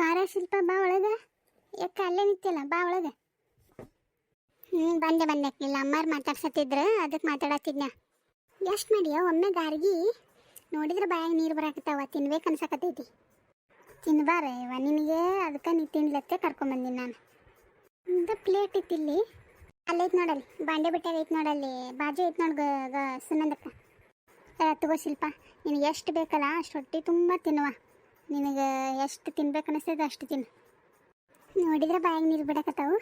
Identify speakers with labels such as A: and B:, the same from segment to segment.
A: ಬಾರ ಶಿಲ್ಪ, ಬಾ ಒಳಗ. ಯಾಕ ಅಲ್ಲೇ ನಿಂತಿಲ್ಲ ಬಾ ಒಳಗ. ಹ್ಞೂ ಬಂದೆ ಬಂದೆ. ಇಲ್ಲ ಅಮ್ಮಾರು ಮಾತಾಡ್ಸತ್ತಿದ್ರೆ ಅದಕ್ಕೆ ಮಾತಾಡತ್ತಿದ್ನ ಎಷ್ಟು ಮಾಡಿಯ, ಒಮ್ಮೆ ಗಾರ್ಗಿ ನೋಡಿದ್ರೆ ಬಾಯಾಗ ನೀರು ಬರಾಕತ್ತಾವ, ತಿನ್ಬೇಕು ಅನ್ಸಕತ್ತೈತಿ. ತಿನ್ಬಾರ ಇವ ನಿನಗೆ ಅದಕ್ಕೆ ನೀ ತಿನ್ಲತ್ತೆ, ಕರ್ಕೊಂಬಂದಿನಿ ನಾನು. ಒಂದು ಪ್ಲೇಟ್ ಇತ್ತಿಲ್ಲಿ ಅಲ್ಲೈತ್ ನೋಡಲ್ಲಿ, ಬಾಂಡೆ ಬಿಟ್ಟಾಗ ಐತ್ ನೋಡಲ್ಲಿ, ಬಾಜು ಐತೆ ನೋಡ್ ಸುನಂದಕ್ಕ. ತಗೋ ಶಿಲ್ಪ, ನಿನಗೆ ಎಷ್ಟು ಬೇಕಲ್ಲ, ಅಷ್ಟು ಹೊಟ್ಟೆ ತುಂಬ ತಿನ್ನುವ. ನಿನಗೆ ಎಷ್ಟು ತಿನ್ಬೇಕು ಅನಿಸ್ತದೆ ಅಷ್ಟು ತಿನ್ನು. ನೋಡಿದ್ರೆ ಬಾಯಿಗೆ ನೀರು ಬಿಡಕತ್ತಾವು.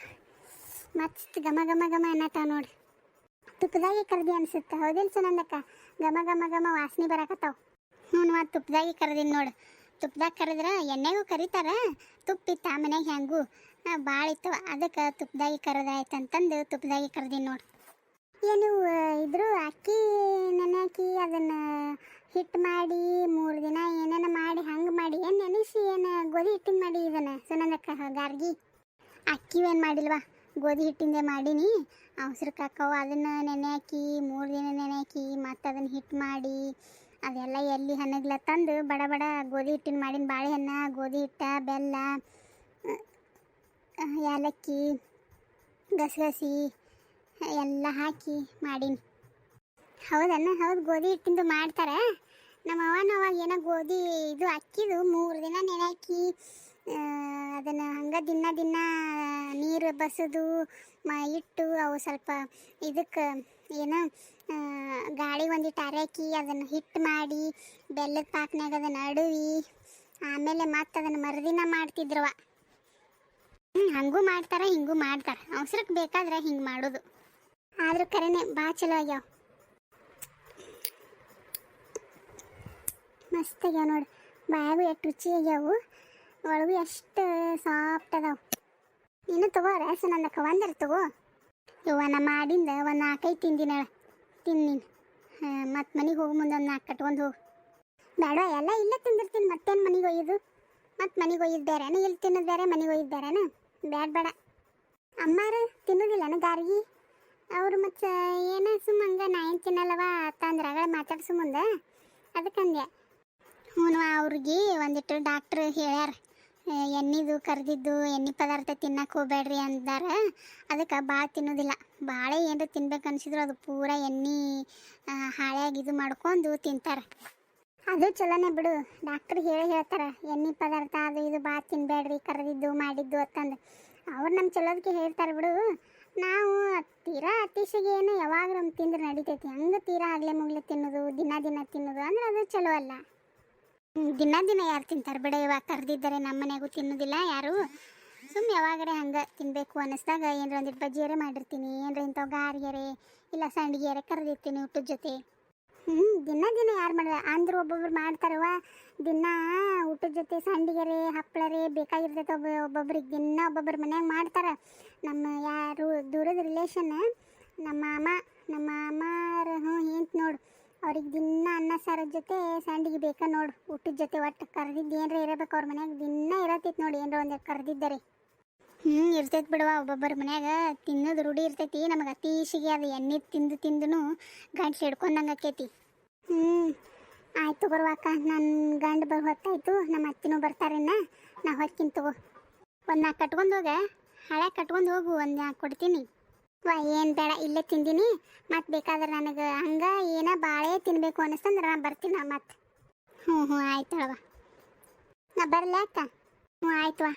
A: ಮಸ್ತ್ ಘಮ ಘಮ ಘಮ ಅನ್ನತ್ತಾವ ನೋಡಿ. ತುಪ್ಪದಾಗಿ ಕರ್ದಿ ಅನ್ಸುತ್ತೆ. ಹೌದಿಲ್ಲ ಸುನಂದಕ್ಕ? ಘಮ ಘಮ ಘಮ ವಾಸನೆ ಬರಕತ್ತಾವ. ಹ್ಞೂ ಮತ್ತು ತುಪ್ಪದಾಗಿ ಕರ್ದಿನಿ ನೋಡು. ತುಪ್ಪದಾಗ ಕರೆದ್ರೆ ಎಣ್ಣೆಗೂ ಕರಿತಾರ, ತುಪ್ಪ ಇತ್ತು ಆ ಮನ್ಯಾಗ ಹೆಂಗೂ ಭಾಳ ಇತ್ತು, ಅದಕ್ಕೆ ತುಪ್ಪದಾಗಿ ಕರೆದಾಯ್ತು ಅಂತಂದು ತುಪ್ಪದಾಗಿ ಕರ್ದೀನಿ ನೋಡು. ಏನು, ಇದ್ರು ಅಕ್ಕಿ ನೆನೆಹಾಕಿ ಅದನ್ನು ಹಿಟ್ಟು ಮಾಡಿ ಮೂರು ದಿನ ಏನೇನ ಮಾಡಿ ಹಂಗೆ ಮಾಡಿ ಏನು ನೆನೆಸಿ ಏನು ಗೋಧಿ ಹಿಟ್ಟಿನ ಮಾಡಿ ಇದನ್ನು. ಸುನಂದಕ್ಕ ಗಾರ್ಗಿ. ಅಕ್ಕಿ ಏನು ಮಾಡಿಲ್ವಾ? ಗೋಧಿ ಹಿಟ್ಟಿಂದೆ ಮಾಡೀನಿ. ಅವಸರಕ್ಕೆ ಹಾಕವು ಅದನ್ನು ನೆನೆ ಹಾಕಿ, ಮೂರು ದಿನ ನೆನೆ ಹಾಕಿ, ಮತ್ತು ಅದನ್ನು ಹಿಟ್ಟು ಮಾಡಿ, ಅದೆಲ್ಲ ಎಲ್ಲಿ ಹಣ್ಣಗ್ಲ ತಂದು ಬಡ ಬಡ ಗೋಧಿ ಹಿಟ್ಟಿನ ಮಾಡಿನ ಬಾಳೆಹಣ್ಣು, ಗೋಧಿ ಹಿಟ್ಟ, ಬೆಲ್ಲ ಏಲಕ್ಕಿ ಗಸಗಸಿ, ಎಲ್ಲ ಹಾಕಿ ಮಾಡೀನಿ. ಹೌದಣ್ಣ, ಹೌದು ಗೋಧಿ ಹಿಟ್ಟಿಂದು ಮಾಡ್ತಾರೆ? ನಮ್ಮ ಅವಾಗ ಏನೋ ಗೋಧಿ ಇದು ಅಕ್ಕಿದು ಮೂರು ದಿನ ನೆನೆ ಹಾಕಿ ಅದನ್ನು ಹಂಗೆ ದಿನ ದಿನ ನೀರು ಬಸದು ಮ, ಇಟ್ಟು ಅವು ಸ್ವಲ್ಪ ಇದಕ್ಕೆ ಏನೋ ಗಾಳಿ ಒಂದಿಟ್ಟು ಅರಕಿ ಅದನ್ನು ಹಿಟ್ಟು ಮಾಡಿ, ಬೆಲ್ಲದ ಪಾಕ್ನಾಗ ಅದನ್ನು ಅಡುವಿ, ಆಮೇಲೆ ಮತ್ತೆ ಅದನ್ನು ಮರುದಿನ ಮಾಡ್ತಿದ್ರವ ಹಂಗೂ ಮಾಡ್ತಾರೆ, ಹಿಂಗೂ ಮಾಡ್ತಾರೆ. ಅವಸರಕ್ಕೆ ಬೇಕಾದ್ರೆ ಹಿಂಗೆ ಮಾಡೋದು. ಆದರೂ ಕರೆನೆ ಭಾಳ ಚಲೋ ಆಗ್ಯಾವ. ಮಸ್ತ್ ಆಗ್ಯಾವ ನೋಡಿ. ಬಾಯಾಗೂ ಎಷ್ಟು ರುಚಿ ಆಗ್ಯಾವು. ಒಳಗೆ ಎಷ್ಟು ಸಾಫ್ಟ್ ಅದಾವ. ನೀನು ತಗೋ ರೇಸ ನಂದಕ್ಕ ಒಂದರ ತಗೋ. ಇವ ನಾ ಮಾಡಿಂದ ಒಂದು ನಾಲ್ಕೈದು ತಿಂದಿನ ಹಾಂ, ಮತ್ತು ಮನೆಗೆ ಹೋಗೋ ಮುಂದೆ ಒಂದು ನಾಲ್ಕು ಕಟ್ಕೊಂಡು ಹೋಗು. ಬೇಡ ಎಲ್ಲ ಇಲ್ಲೇ ತಿಂದಿರ್ತೀನಿ, ಮತ್ತೇನು ಮನೆಗೆ ಒಯ್ಯೋದು? ಮತ್ತು ಮನೆಗೆ ಒಯ್ಯೋದು ಬೇರೆನ ಇಲ್ಲಿ ತಿನ್ನೋದು ಬೇರೆ, ಮನೆಗೆ ಒಯ್ಯೋದು ಬೇರೆನ? ಬೇಡ ಬೇಡ. ಅಮ್ಮಾರು ತಿನ್ನೋದಿಲ್ಲನ ಗಾರ್ಗಿ? ಅವರು ಮತ್ತು ಏನ ಸುಮ್ಮ ಹಂಗೆ ನಾ ಏನು ತಿನ್ನಲ್ಲವ ತಂದ್ರಾಗ ಮಾತಾಡ್ಸು ಮುಂದೆ. ಅದಕ್ಕಂದೆ ಹ್ಞೂ, ಅವ್ರಿಗೆ ಒಂದಿಟ್ಟು ಡಾಕ್ಟ್ರ್ ಹೇಳ್ಯಾರ ಎಣ್ಣಿದು ಕರೆದಿದ್ದು, ಎಣ್ಣೆ ಪದಾರ್ಥ ತಿನ್ನಕ್ಕೆ ಹೋಗ್ಬೇಡ್ರಿ ಅಂದಾರ. ಅದಕ್ಕೆ ಭಾಳ ತಿನ್ನೋದಿಲ್ಲ. ಭಾಳ ಏನಾರ ತಿನ್ಬೇಕು ಅನ್ಸಿದ್ರು ಅದು ಪೂರ ಎಣ್ಣೆ ಹಾಳೆಯಾಗಿ ಇದು ಮಾಡ್ಕೊಂಡು ತಿಂತಾರೆ. ಅದು ಚಲೋನೇ ಬಿಡು. ಡಾಕ್ಟ್ರ್ ಹೇಳಿ ಹೇಳ್ತಾರೆ, ಎಣ್ಣೆ ಪದಾರ್ಥ ಅದು ಇದು ಭಾಳ ತಿನ್ಬೇಡ್ರಿ ಕರೆದಿದ್ದು, ಮಾಡಿದ್ದು ಅಂತಂದು. ಅವ್ರು ನಮ್ಮ ಚಲೋದಕ್ಕೆ ಹೇಳ್ತಾರೆ ಬಿಡು. ನಾವು ತೀರಾ ಅತಿಶಿಗೆ ಏನು ಯಾವಾಗ ತಿಂದ್ರೆ ನಡಿತೈತಿ. ಹಂಗೆ ತೀರಾ ಆಗಲೇ ಮುಗ್ಲೆ ತಿನ್ನೋದು, ದಿನ ದಿನ ತಿನ್ನೋದು ಅಂದ್ರೆ ಅದು ಚಲೋ ಅಲ್ಲ. ದಿನ ದಿನ ಯಾರು ತಿಂತಾರೆ? ಬಿಡ, ಇವಾಗ ಕರೆದಿದ್ದಾರೆ ನಮ್ಮ ಮನೆಗೂ ತಿನ್ನೋದಿಲ್ಲ ಯಾರು? ಸುಮ್ಮನೆ ಯಾವಾಗರೆ ಹಂಗೆ ತಿನ್ನಬೇಕು ಅನ್ನಿಸ್ದಾಗ ಏನರ ಒಂದಿಟ್ಟು ಬಜ್ಜಿಯರೆ ಮಾಡಿರ್ತೀನಿ, ಏನರ ಇಂಥವು ಗಾರಿಗೆರೆ ಇಲ್ಲ ಸಂಡಿಗೆರೆ ಕರೆದಿರ್ತೀನಿ ಊಟದ ಜೊತೆ. ಹ್ಞೂ ದಿನ ದಿನ ಯಾರು ಮಾಡಿದ? ಅಂದ್ರೆ ಒಬ್ಬೊಬ್ರು ಮಾಡ್ತಾರವ ದಿನ ಊಟದ ಜೊತೆ ಸಂಡಿಗೆರೆ ಹಪ್ಪಳರೆ ಬೇಕಾಗಿರ್ತೈತೆ ಒಬ್ಬ, ಒಬ್ಬೊಬ್ರಿಗೆ ದಿನ ಒಬ್ಬೊಬ್ರ ಮನ್ಯಾಗ ಮಾಡ್ತಾರೆ. ನಮ್ಮ ಯಾರು ದೂರದ ರಿಲೇಷನ್ ನಮ್ಮ ಮಾಮ ನಮ್ಮ ಮಾಮಾರ ಹ್ಞೂ ಏನು ನೋಡು. ಅವ್ರಿಗೆ ದಿನ ಅನ್ನ ಸಾರದ ಜೊತೆ ಸಂಡಿಗೆ ಬೇಕಾ ನೋಡು. ಊಟದ ಜೊತೆ ಒಟ್ಟು ಕರೆದಿದ್ದು ಏನರ ಇರಬೇಕು ಅವ್ರ ಮನ್ಯಾಗ. ದಿನ ಇರತೈತಿ ನೋಡಿ, ಏನರ ಒಂದು ಕರೆದಿದ್ದಾರೆ ಹ್ಞೂ ಇರ್ತೈತಿ ಬಿಡವ ಒಬ್ಬೊಬ್ಬರ ಮನ್ಯಾಗ. ತಿನ್ನೋದು ರೂಢಿ ಇರ್ತೈತಿ. ನಮಗೆ ಅತೀಶಿಗೆ ಅದು ಎಣ್ಣೆ ತಿಂದು ತಿಂದು ಗಂಟ್ಲು ಹಿಡ್ಕೊಂಡಂಗೆ ಆಕೈತಿ. ಹ್ಞೂ ಆಯ್ತು ಬರುವಾಕ ನನ್ನ ಗಂಡ ಬರು ಹೊತ್ತಾಯ್ತು. ನಮ್ಮ ಅತ್ತಿನೂ ಬರ್ತಾರೇನ ನಾ ಹೊಕ್ಕಿನ ತಗೋ. ಒಂದು ನಾ ಕಟ್ಕೊಂಡು ಹೋಗ. ಹಳೆ ಕಟ್ಕೊಂಡು ಹೋಗು. ಒಂದು ಕೊಡ್ತೀನಿ. ವಾ, ಏನು ಬೇಡ, ಇಲ್ಲೇ ತಿಂದಿನಿ. ಮತ್ತು ಬೇಕಾದ್ರೆ ನನಗೆ ಹಂಗೆ ಏನ ಬಾಳೆ ತಿನ್ಬೇಕು ಅನಿಸ್ತಂದ್ರೆ ನಾ ಬರ್ತೀನಿ ನಾ ಮತ್ತೆ. ಹ್ಞೂ ಹ್ಞೂ ಆಯ್ತು ನಾ ಬರ್ಲೇ ಅಕ್ಕ ಹ್ಞೂ ಆಯ್ತು ವಾ.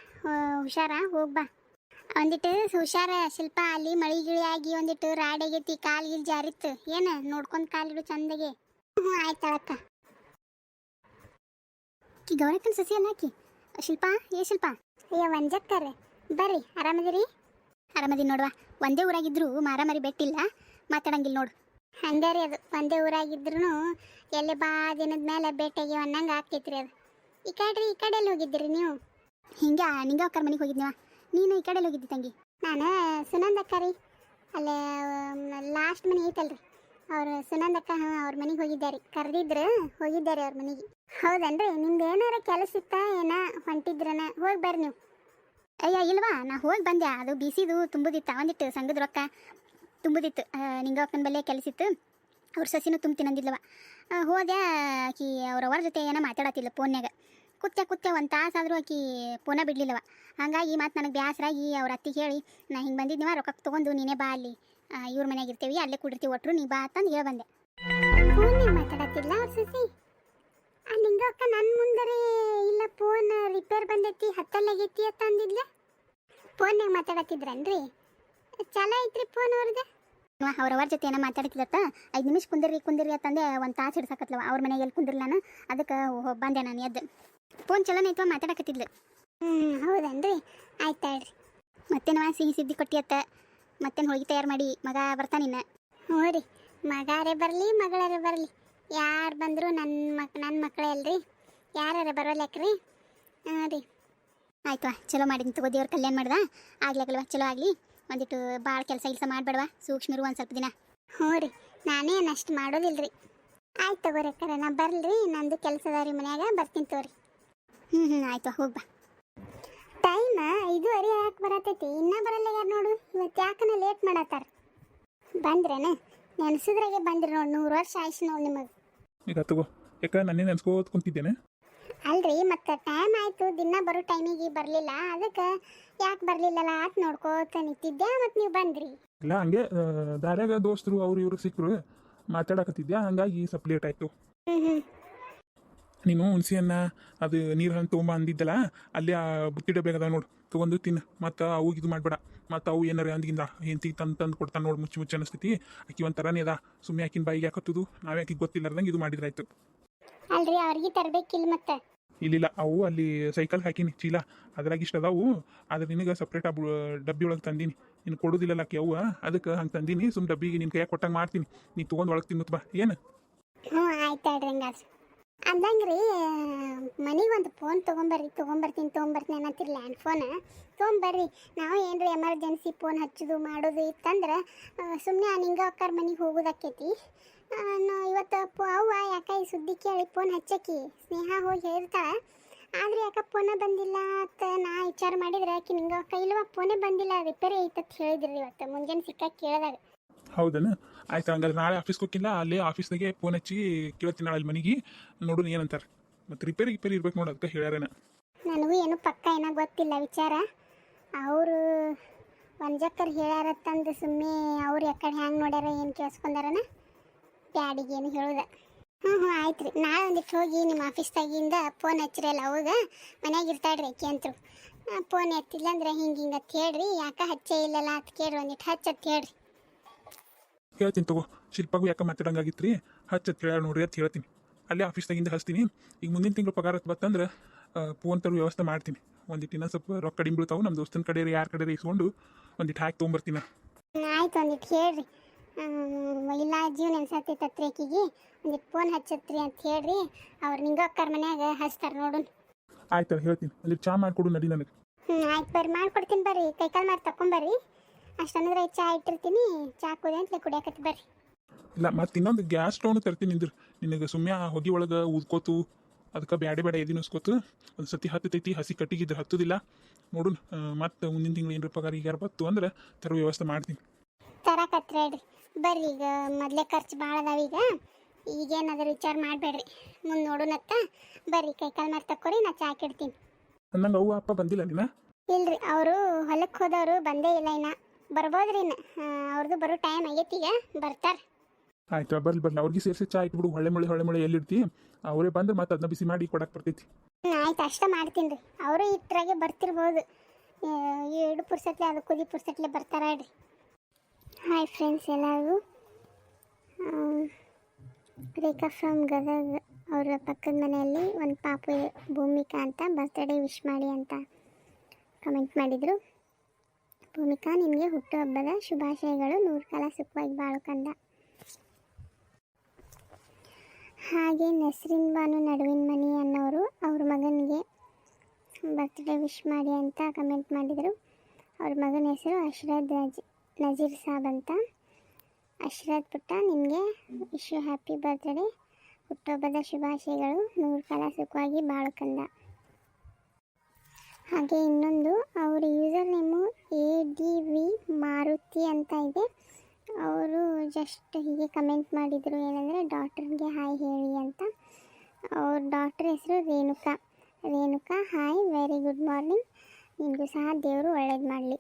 A: ಹುಷಾರ ಹೋಗ್ಬಾ ಒಂದಿಟ್ಟು ಹುಷಾರ, ಶಿಲ್ಪ ಅಲ್ಲಿ ಮಳಿ ಗಿಳಿ ಆಗಿ ಒಂದಿಟ್ಟು ರಾಡ್ ಆಗೈತಿ, ಕಾಲು ಗಿಲ್ ಜಾರಿತ್ತು. ಏನು ನೋಡ್ಕೊಂಡು ಕಾಲಿಡು ಚಂದಗೆ. ಹ್ಞೂ ಆಯ್ತು ಅಳಕ್ಕ ಗೌರಕ್ಕನ ಸಸಿ ಅಲ್ಲ ಶಿಲ್ಪ, ಏ ಶಿಲ್ಪ? ಅಯ್ಯ ಒಂಜಕ್ಕಾರೆ ಬರ್ರಿ, ಆರಾಮದಿರಿ? ಆರಾಮದಿ ನೋಡುವ, ಒಂದೇ ಊರಾಗಿದ್ರು ಮಾರಾಮರಿ ಬೆಟ್ಟಿಲ್ಲ? ಮಾತಾಡಂಗಿಲ್ಲ ನೋಡು. ಹಂಗೆ ರೀ ಅದು, ಒಂದೇ ಊರಾಗಿದ್ರು ಎಲ್ಲಿ ಬಾ ದಿನದ ಮೇಲೆ ಭೇಟಿಯಾಗಿ ಅನ್ನಂಗೆ ಆಗ್ತೈತ್ರಿ ಅದು. ಈ ಕಡೆ ಈ ಕಡೆ ಹೋಗಿದ್ದಿರಿ ನೀವು? ಹಿಂಗೆ ನಿಂಗೆ ಅಕ್ಕರ ಮನೆಗೆ ಹೋಗಿದ್ನವ? ನೀನು ಈ ಕಡೆ ಎಲ್ಲಿ ಹೋಗಿದ್ದಿ ತಂಗಿ? ನಾನು ಸುನಂದ ಅಕ್ಕ ರೀ. ಅಲ್ಲೇ ಲಾಸ್ಟ್ ಮನೆ ಐತಲ್ರಿ. ಅವ್ರು ಸುನಂದಕ್ಕ ಹಾಂ, ಅವ್ರ ಮನೆಗೆ ಹೋಗಿದ್ದಾರೆ. ಕರೆದಿದ್ರು ಹೋಗಿದ್ದಾರೆ ಅವ್ರ ಮನೆಗೆ. ಹೌದನ್ರಿ ನಿಮ್ದು ಏನಾರ ಕೆಲಸ ಇತ್ತ ಏನ? ಹೊಂಟಿದ್ರನ? ಹೋಗಿ ಬರ್ರಿ ನೀವು. ಅಯ್ಯ ಇಲ್ವಾ? ನಾ ಹೋಗಿ ಬಂದೆ. ಅದು ಬಿಸಿದು ತುಂಬುದಿತ್ತು. ಒಂದಿಟ್ಟು ಸಂಘದ ರೊಕ್ಕ ತುಂಬುದಿತ್ತು. ನಿಂಗಪ್ಪನ ಬಲ್ಲೇ ಕೆಲಸಿತ್ತು. ಅವ್ರ ಸಸಿನೂ ತುಂಬ್ತೀನಿ ಅಂದಿದ್ಲವ ಆ, ಹೋದೆ. ಆಕಿ ಅವ್ರ ಅವ್ರ ಜೊತೆ ಏನೋ ಮಾತಾಡತ್ತಿಲ್ಲ ಫೋನ್ಯಾಗ ಕುತ್ತೆ ಕುತ್ತೆ ಒಂದು ತಾಸಾದರೂ ಆಕಿ ಫೋನ ಬಿಡ್ಲಿಲ್ಲವ. ಹಂಗಾಗಿ ಮತ್ತು ನನಗೆ ಬ್ಯಾಸರಾಗಿ ಅವ್ರ ಅತ್ತಿಗೆ ಹೇಳಿ ನಾ ಹಿಂಗೆ ಬಂದಿದ್ದೀವ ರೊಕ್ಕ ತೊಗೊಂಡು ನೀನೇ ಬಾ ಅಲ್ಲಿ. ಇವ್ರ ಮನೆಯಾಗಿರ್ತೀವಿ ಅಲ್ಲೇ ಕುಡಿರ್ತೀವಿ ಒಟ್ರು ನೀ ಬಾ ಅಂತಂದು ಹೇಳಿ ಬಂದೆ ಮಾತಾಡತ್ತಿಲ್ಲ ಅವ್ರ ಸಸಿ? ಆ ಲಿಂಗಕ್ಕ ನನ್ನ ಮುಂದರೆ ಇಲ್ಲ ಫೋನ್ ರಿಪೇರ್ ಬಂದೈತಿ ಹತ್ತಲ್ಲಾಗೈತಿ ಅಂತ ಅಂದಿದ್ಲೆ. ಫೋನ್ಯಾಗ ಮಾತಾಡತ್ತಿದ್ರನ್ರಿ? ಚಲೋ ಐತ್ರಿ ಫೋನ್ ಅವ್ರದ್ದು ಅವ್ರವ್ರ ಜೊತೆ ಏನೋ ಮಾತಾಡ್ತಿದ್ದತ್ತ ಐದು ನಿಮಿಷ ಕುಂದಿರಿ ಕುಂದಿರಿ ಅಂತಂದೆ ಒಂದು ತಾಸು ಹಿಡ್ಸಕತ್ಲವ. ಅವ್ರ ಮನೆಗೆ ಎಲ್ಲಿ ಕುಂದಿರ್ಲಿ ನಾನು? ಅದಕ್ಕೆ ಬಂದೆ ನಾನು ಎದ್ದು. ಫೋನ್ ಚಲೋ ಐತವ ಮಾತಾಡಕತ್ತಿದ್ಲು. ಹ್ಞೂ ಹೌದನ್ರಿ? ಆಯ್ತು ಹೇಳ್ರಿ ಮತ್ತೇನವ ಸಿಹಿ ಸಿದ್ದಿ ಕೊಟ್ಟಿಯತ್ತ ಮತ್ತೇನು ಹೋಳಿಗೆ ತಯಾರು ಮಾಡಿ ಮಗ ಬರ್ತಾನಿನ್ನ ಹ್ಞೂ ರೀ ಮಗಾರೇ ಬರಲಿ ಮಗಳಾರೇ ಬರಲಿ. ಯಾರು ಬಂದರು ನನ್ನ ಮಕ್ ನನ್ನ ಮಕ್ಕಳೇ ಅಲ್ರಿ? ಯಾರು ಬರೋಲ್ಯಾಕ್ರಿ ಹಾಂ ರೀ. ಆಯ್ತು ಚಲೋ ಮಾಡಿದ್ದೀನಿ ತಗೋ ದೇವ್ರ ಕಲ್ಯಾಣ ಮಾಡ್ದ? ಆಗ್ಲಾಗಲ್ವ ಚಲೋ ಆಗಲಿ. ಒಂದಿಟ್ಟು ಭಾಳ ಕೆಲಸ ಕೆಲಸ ಮಾಡಬೇಡವಾ ಸೂಕ್ಷ್ಮ ಇರು ಒಂದು ಸ್ವಲ್ಪ ದಿನ. ಹ್ಞೂ ರೀ ನಾನೇ ಅಷ್ಟು ಮಾಡೋದಿಲ್ರಿ. ಆಯ್ತು ತಗೋರಿ ಕರೆ ನಾ ಬರಲ್ರಿ ನಂದು ಕೆಲಸ ಅದ ರೀ ಮನ್ಯಾಗ ಬರ್ತೀನಿ ತಗೋರಿ. ಹ್ಞೂ ಹ್ಞೂ ಆಯ್ತು ಹೋಗ್ಬಾ ಟೈಮ್ ಐದುವರೆ ಯಾಕೆ ಬರತೈತಿ? ಇನ್ನೂ ಬರಲ್ಲ ಯಾರು ನೋಡು ಇವತ್ತು ಯಾಕನ ಲೇಟ್ ಮಾಡತ್ತಾರ? ಬಂದ್ರೇನೆ? ನೆನ್ಸಿದ್ರಾಗೆ ಬಂದ್ರಿ ನೋಡಿ ನೂರು ವರ್ಷ ಆಯ್ತು ನೋಡಿ ನಿಮಗೆ.
B: ಈಗ ತಗೋ ಯಾಕ ನನ್ನೇ ನೆನ್ಸ್ಕೋತ ಕುಂತಿದ್ದೇನೆ?
A: ಅಲ್ರಿ ಮತ್ತೆ ಟೈಮ್ ಆಯ್ತು ದಿನ ಬರೋ ಟೈಮಿಗೆ ಬರಲಿಲ್ಲ. ಅದಕ್ಕೆ ಯಾಕೆ ಬರಲಿಲ್ಲಲ್ಲ ಅಂತ ನೋಡ್ಕೋತ ನಿಂತಿದ್ದೆ ಮತ್ತು ನೀವು ಬಂದ್ರಿ?
B: ಇಲ್ಲ ಹಂಗೆ ದಾರ್ಯಾಗ ದೋಸ್ತರು ಅವ್ರು ಇವರು ಸಿಕ್ಕರು ಮಾತಾಡಕತ್ತಿದ್ಯಾ? ಹಂಗಾಗಿ ಸ್ವಲ್ಪ ಲೇಟ್ ಆಯಿತು.
A: ಹ್ಞೂ ಹ್ಞೂ
B: ನೀನು ಹುಣಸೆಯನ್ನ ಅದು ನೀರು ಹಣ್ಣು ತೊಗೊಂಬ ಅಂದಿದ್ದಲ್ಲ ಅಲ್ಲಿ ಆ ಬುತ್ತಿ ಡಬ್ಬೆ ನೋಡು ತೊಗೊಂಡು ತಿನ್ನು. ಮತ್ತು ಅವು ಇದು ಮಾಡಬೇಡ. ಮತ್ತು ಅವು ಏನಾರ ಅಂದಿಗಿಂದ ಹೆಂತಿ ತಂದು ತಂದು ಕೊಡ್ತಾನೆ ನೋಡಿ ಮುಚ್ಚಿ ಮುಚ್ಚಿ ಅನಿಸ್ತೈತಿ. ಆಕಿ ಒಂಥರನೇ ಅದ. ಸುಮ್ಮನೆ ಆಕಿನ ಬಾಯಿಗೆ ಹಾಕತ್ತದು. ನಾವು ಯಾಕೆ ಗೊತ್ತಿಲ್ಲಾರ್ದಂಗೆ ಇದು ಮಾಡಿದ್ರಾಯ್ತು.
A: ಅಲ್ರಿ ಅವ್ರಿಗೆ ತರಬೇಕಿಲ್ಲ ಮತ್ತೆ?
B: ಇಲ್ಲಿಲ್ಲ ಅವು ಅಲ್ಲಿ ಸೈಕಲ್ ಹಾಕಿನಿ ಚೀಲ. ಅದ್ರಾಗ ಇಷ್ಟ ಅದಾವು. ಆದ್ರೆ ನಿನಗೆ ಸಪ್ರೇಟ್ ಆ ಡಬ್ಬಿ ಒಳಗೆ ತಂದೀನಿ. ನೀನು ಕೊಡೋದಿಲ್ಲಲ್ಲ ಆಕಿ ಅವ್ವ. ಅದಕ್ಕೆ ಹಂಗೆ ತಂದೀನಿ. ಸುಮ್ ಡಬ್ಬಿಗೆ ನಿನ್ನ ಕೈಯಾಗ ಕೊಟ್ಟಂಗೆ ಮಾಡ್ತೀನಿ. ನೀ ತೊಗೊಂಡು ಒಳಗೆ ತಿನ್ನುತ್ತ ಬಾ. ಏನು?
A: ಹ್ಞೂ ಆಯ್ತು ಹೇಳ್ರಿ ರೀ ಮನೆಗೆ ಒಂದು ಫೋನ್ ತೊಗೊಂಬರ್ರಿ, ತೊಗೊಂಬರ್ತೀನಿ ತೊಗೊಂಬರ್ತೀನಿ ಅನ್ನತ್ತಿರ ಲ್ಯಾಂಡ್ ಫೋನ್ ತೊಗೊಂಬರ್ರಿ, ನಾವು ಏನ್ರಿ ಎಮರ್ಜೆನ್ಸಿ ಫೋನ್ ಹಚ್ಚೋದು ಮಾಡೋದು ಇತ್ತಂದ್ರೆ ಸುಮ್ಮನೆ ನಿಂಗ ಅಕ್ಕಾರ ಮನೆಗೆ ಹೋಗೋದಾಕೈತಿ ಇವತ್ತು ಅವ್ವ ಯಾಕ ಈ ಸುದ್ದಿ ಕೇಳಿ ಫೋನ್ ಹಚ್ಚಕ್ಕಿ ಸ್ನೇಹ ಹೋಗಿ ಹೇಳ್ತಾಳೆ. ಆದ್ರೆ ಯಾಕ ಫೋನೇ ಬಂದಿಲ್ಲ ಅಂತ ನಾ ವಿಚಾರ ಮಾಡಿದ್ರೆ ಯಾಕೆ ನಿಂಗೆ ಅಕ್ಕ ಇಲ್ವ ಫೋನೇ ಬಂದಿಲ್ಲ ರಿಪೇರಿ ಐತತ್ ಹೇಳಿದ್ರಿ ಇವತ್ತು, ಮುಂಜಾನೆ ಸಿಕ್ಕಾಗ ಕೇಳಿದಾಗ.
B: ಹೌದನ? ಆಯ್ತು ಹಂಗಾದ್ರೆ ನಾಳೆ ಆಫೀಸ್ಗೆ ಹೋಗಿಲ್ಲ ಅಲ್ಲಿ ಆಫೀಸ್ದಾಗೆ ಫೋನ್ ಹಚ್ಚಿ ಕೇಳ್ತೀನಿ ನಾಳೆ ಮನೆಗೆ. ನೋಡು ಏನಂತಾರೆ. ಮತ್ತು ರಿಪೇರಿ ರಿಪೇರಿ ಇರ್ಬೇಕು ನೋಡಿ, ಅದಕ್ಕೆ ಹೇಳ್ಯಾರೇನ.
A: ನನಗೂ ಏನು ಪಕ್ಕ ಏನೋ ಗೊತ್ತಿಲ್ಲ ವಿಚಾರ. ಅವರು ಒಂಜಕ್ಕರ್ ಹೇಳ್ಯಾರತ್ತಂದು ಸುಮ್ಮನೆ ಅವ್ರು ಯಾಕಡೆ ಹ್ಯಾಂಗೆ ನೋಡ್ಯಾರ, ಏನು ಕೇಳಿಸ್ಕೊಂಡಾರನ? ಪ್ಯಾಡಿಗೆ ಏನು ಹೇಳುದ. ಹ್ಞೂ ಹ್ಞೂ ಆಯ್ತು ರೀ ನಾಳೆ ಒಂದಿಟ್ಟು ಹೋಗಿ ನಿಮ್ಮ ಆಫೀಸ್ದಾಗಿಂದ ಫೋನ್ ಹಚ್ಚಿರಿ ಅಲ್ಲ ಅವಾಗ. ಮನ್ಯಾಗ ಇರ್ತಾಳ್ರಿ ಅಕ್ಕಿ ಅಂತರು ಫೋನ್ ಎತ್ತಿಲ್ಲ ಅಂದ್ರೆ ಹಿಂಗೆ ಹಿಂಗೆ ಅಂತ ಹೇಳ್ರಿ. ಯಾಕೆ ಹಚ್ಚೇ ಇಲ್ಲಲ್ಲ ಅಂತ ಕೇಳ್ರಿ ಒಂದಿಟ್ಟು ಹಚ್ಚತ್ ಹೇಳ್ರಿ.
B: ಹೇಳ್ತೀನಿ ತಗೋ. ಶಿಲ್ಪಾಗೂ ಯಾಕೆ ಮಾತಾಡಂಗಾಗಿತ್ತು ರೀ ಹಚ್ಚತ್ ಹೇಳ್ಯಾರ ನೋಡ್ರಿ ಅಂತ ಹೇಳ್ತೀನಿ. ಅಲ್ಲೇ ಆಫೀಸ್ದಾಗಿಂದ ಹಚ್ತೀನಿ. ಈಗ ಮುಂದಿನ ತಿಂಗಳು ಪಗಾರ ಬತ್ತಂದ್ರೆ ಫೋನ್ ತರೋ ವ್ಯವಸ್ಥೆ ಮಾಡ್ತೀನಿ. ಒಂದಿಟ್ಟು ಇನ್ನೊಂದು ಸ್ವಲ್ಪ ರೊಕ್ಕ ಕಡಿಮೆ ಬೀಳ್ತಾವೆ ನಮ್ಮ ದೋಸ್ತನ ಕಡೆ ಯಾರ ಕಡೆ ಇಸ್ಕೊಂಡು ಒಂದಿಟ್ಟು ಹಾಕಿ ತೊಗೊಂಬರ್ತೀನಿ.
A: ಆಯ್ತು ಒಂದಿಟ್ಟು ಹೇಳ್ರಿ. ಇಲ್ಲ ಜೀವನ ಅನ್ಸತ್ತೈತತ್ರಿ ಆಕಿಗೆ ಒಂದಿಟ್ಟು ಫೋನ್ ಹಚ್ಚತ್ರಿ ಅಂತ ಹೇಳ್ರಿ. ಅವ್ರು ನಿಂಗೆ ಅಕ್ಕರ ಮನ್ಯಾಗ ಹಚ್ತಾರೆ ನೋಡುನ್.
B: ಆಯ್ತು ಹೇಳ್ತೀನಿ. ಒಂದಿಟ್ಟು ಚಾ ಮಾಡಿಕೊಡು ನಡಿ ನನಗೆ.
A: ಹ್ಞೂ ಆಯ್ತು ಬರ್ರಿ ಮಾಡ್ಕೊಡ್ತೀನಿ ಬರ್ರಿ. ಕೈಕಾಲು ಮಾಡಿ ತಕೊಂಬರ್ರಿ. ಅಷ್ಟಂದ್ರೆ ಚಾ ಇಟ್ಟಿರ್ತೀನಿ. ಚಾ ಕುಡಿ ಅಂತಲೇ ಕುಡಿಯಕತ್ತಿ ಬರ್ರಿ.
B: ಇಲ್ಲ ಮತ್ತೆ ಇನ್ನೊಂದು ಗ್ಯಾಸ್ ಸ್ಟೌನ್ ತರ್ತೀನಿ ನಿಂದ್ರು. ನಿನಗೆ ಸುಮ್ಮನೆ ಆ ಹೊಗೆ ಒಳಗೆ ಊದ್ಕೋತು ಅದಕ್ಕೆ ಬ್ಯಾಡೆ ಬೇಡ ಎದಿನ ಉಸ್ಕೋತು ಒಂದು ಸತಿ ಹತ್ತತೈತಿ ಹಸಿ ಕಟ್ಟಿಗಿದ್ರೆ ಹತ್ತುದಿಲ್ಲ. ನೋಡು ಮತ್ತೆ ಮುಂದಿನ ತಿಂಗಳು ಏನಾರ ಪಗಾರ ಈಗ ಬತ್ತು ಅಂದ್ರೆ ತರ ವ್ಯವಸ್ಥೆ ಮಾಡ್ತೀನಿ.
A: ತರಕತ್ರಿ ಹೇಳ್ರಿ. ಬರ್ರಿ ಈಗ ಮೊದಲೇ ಖರ್ಚು ಭಾಳ ಅದಾವ ಈಗ. ಈಗೇನಾದ್ರೂ ವಿಚಾರ ಮಾಡಬೇಡ್ರಿ. ಮುಂದೆ ನೋಡೋಣತ್ತ ಬರ್ರಿ ಕೈಕಾಲು ಮಾಡಿ ತಕ್ಕೋರಿ ನಾ ಚಾ ಇಡ್ತೀನಿ
B: ನಂಗೆ ಅವ್ವ ಅಪ್ಪ ಬಂದಿಲ್ಲ ನೀನು
A: ಇಲ್ರಿ ಅವರು ಹೊಲಕ್ಕೆ ಹೋದವರು ಬಂದೇ ಇಲ್ಲ ಇನ್ನ. ಬರ್ಬೋದ್ರಿ ಇನ್ನು. ಅವ್ರದ್ದು ಬರೋ ಟೈಮ್ ಆಗೈತಿ ಈಗ. ಬರ್ತಾರೆ.
B: ಆಯ್ತು ಬರ್ಲಿ ಬರ್ಲಿ. ಅವ್ರಿಗೆ ಸೇರಿಸಿ ಚಾ ಇಟ್ಬಿಡು. ಹೊಳೆ ಮಳೆ ಹೊಳೆ ಮಳೆ ಎಲ್ಲಿರ್ತಿ ಅವರೇ ಬಂದ್ರೆ ಮತ್ತೆ ಅದನ್ನ ಬಿಸಿ ಮಾಡಿ ಕೊಡಕ್ಕೆ ಬರ್ತೈತಿ.
A: ಆಯ್ತು ಅಷ್ಟೇ ಮಾಡ್ತೀನಿ ರೀ ಅವರು ಇಟ್ರಾಗೆ ಬರ್ತಿರ್ಬೋದು. ಎರಡು ಪುರ್ಸತ್ಲೆ ಅದು ಕುದಿ ಪುರ್ಸತ್ಲೆ ಬರ್ತಾರ ರೀ ಹಾಯ್ ಫ್ರೆಂಡ್ಸ್ ಎಲ್ಲರಿಗೂ. ರೇಖಾ ಫ್ರಮ್ ಗದಗ. ಅವರ ಪಕ್ಕದ ಮನೆಯಲ್ಲಿ ಒಂದು ಪಾಪು ಭೂಮಿಕಾ ಅಂತ ಬರ್ತ್ಡೇ ವಿಶ್ ಮಾಡಿ ಅಂತ ಕಮೆಂಟ್ ಮಾಡಿದರು. ಭೂಮಿಕಾ ನಿಮಗೆ ಹುಟ್ಟುಹಬ್ಬದ ಶುಭಾಶಯಗಳು. ನೂರು ಕಾಲ ಸುಖವಾಗಿ ಬಾಳು ಕಂದ. ಹಾಗೆ ನಸ್ರಿನ್ ಬಾನು, ನಡುವಿನ ಮನಿ ಅನ್ನೋರು ಅವ್ರ ಮಗನಿಗೆ ಬರ್ತ್ಡೇ ವಿಶ್ ಮಾಡಿ ಅಂತ ಕಮೆಂಟ್ ಮಾಡಿದರು. ಅವ್ರ ಮಗನ ಹೆಸರು ಅಶ್ರದ್ ನಜ್, ನಜೀರ್ ಸಾಬ್ ಅಂತ. ಅಶ್ರದ್ ಪುಟ್ಟ ನಿಮಗೆ ವಿಶ್ ಹ್ಯಾಪಿ ಬರ್ತ್ಡೇ ಹುಟ್ಟುಹಬ್ಬದ ಶುಭಾಶಯಗಳು. ನೂರು ಕಾಲ ಸುಖವಾಗಿ ಬಾಳು ಕಂದ. ಹಾಗೆ ಇನ್ನೊಂದು, ಅವ್ರ ಅಂತ ಇದೆ ಅವರು ಜಸ್ಟ್ ಹೀಗೆ ಕಮೆಂಟ್ ಮಾಡಿದರು, ಏನಂದರೆ ಡಾಕ್ಟ್ರಿಗೆ ಹಾಯ್ ಹೇಳಿ ಅಂತ. ಅವ್ರ ಡಾಕ್ಟರ್ ಹೆಸರು Renuka. Renuka hi very good morning ನಿನಗೂ ಸಹ ದೇವರು ಒಳ್ಳೇದು ಮಾಡಲಿ.